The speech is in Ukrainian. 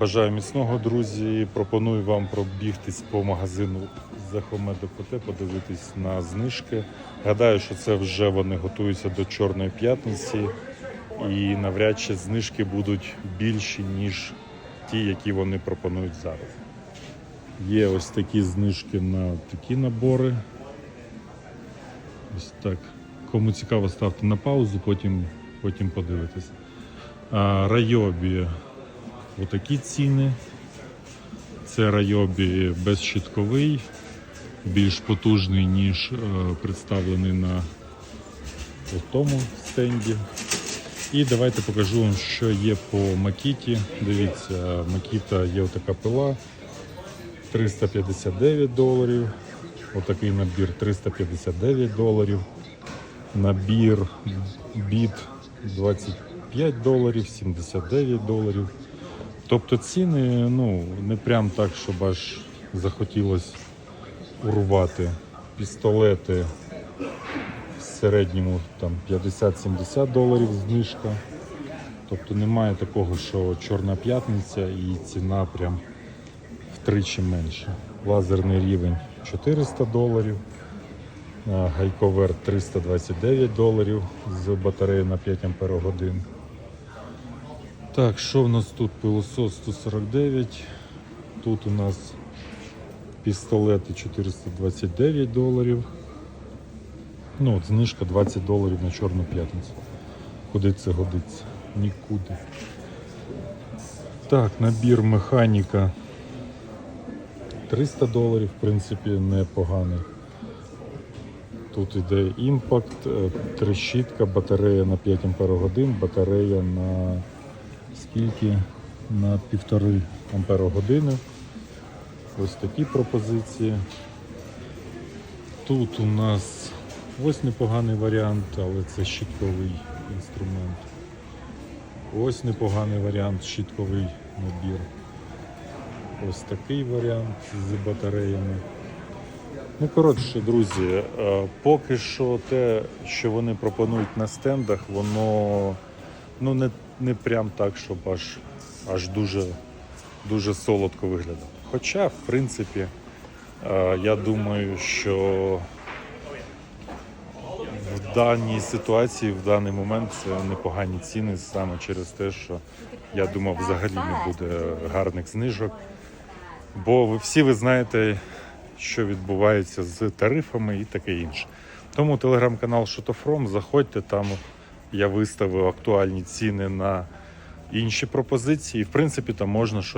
Бажаю міцного, друзі. Пропоную вам пробігтись по магазину Захоме ДПТ, подивитись на знижки. Гадаю, що це вже вони готуються до Чорної п'ятниці, і навряд чи знижки будуть більші, ніж ті, які вони пропонують зараз. Є ось такі знижки на такі набори. Ось так. Кому цікаво, ставте на паузу, потім, потім подивитесь. А, Райобі Отакі ціни. Це Райобі безщитковий, більш потужний, ніж е, представлений на тому стенді. І давайте покажу вам, що є по Макіті. Дивіться, Макіта є отака пила 359 доларів. Отакий набір 359 доларів. Набір біт 25 доларів, 79 доларів. Тобто ціни, ну, не прям так, щоб аж захотілося урвати. Пістолети в середньому там 50-70 доларів знижка. Тобто немає такого, що Чорна п'ятниця і ціна прям втричі менше. Лазерний рівень 400 доларів, гайковер 329 доларів з батареєю на 5 ампер годин. Так, що в нас тут? Пилосос 149. Тут у нас пістолети 429 доларів. Ну, от знижка 20 доларів на Чорну п'ятницю. Куди це годиться? Нікуди. Так, набір механіка 300 доларів, в принципі, непоганий. Тут іде імпакт, е, трещітка, батарея на 5 ампер годин, батарея на скільки на півтори ампера години. Ось такі пропозиції. Тут у нас ось непоганий варіант, але це щитковий інструмент. Ось непоганий варіант, щитковий набір. Ось такий варіант з батареями. Ну, коротше, друзі, е, поки що те, що вони пропонують на стендах, воно ну, не, не прям так, щоб аж, аж дуже, дуже солодко виглядало. Хоча, в принципі, е, я думаю, що в даній ситуації, в даний момент це непогані ціни саме через те, що я думав, взагалі не буде гарних знижок. Бо ви всі ви знаєте, що відбувається з тарифами і таке інше. Тому телеграм-канал Шотофром, заходьте там. Я виставив актуальні ціни на інші пропозиції. В принципі, там можна щось